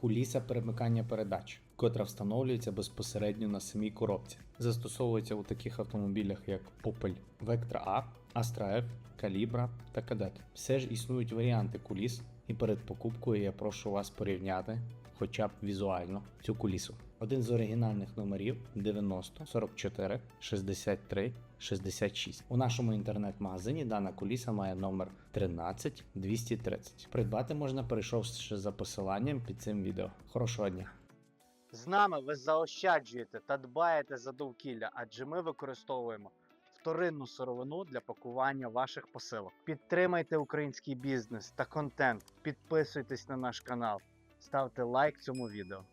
Куліса перемикання передач, котра встановлюється безпосередньо на самій коробці. Застосовується у таких автомобілях, як Opel Vectra A, Astra F, Calibra та Kadett. Все ж існують варіанти куліс, і перед покупкою я прошу вас порівняти, хоча б візуально, цю кулісу. Один з оригінальних номерів 90 44 63 66. У нашому інтернет-магазині дана куліса має номер 13 230. Придбати можна, перейшовши за посиланням під цим відео. Хорошого дня! З нами ви заощаджуєте та дбаєте за довкілля, адже ми використовуємо вторинну сировину для пакування ваших посилок. Підтримайте український бізнес та контент, підписуйтесь на наш канал, ставте лайк цьому відео.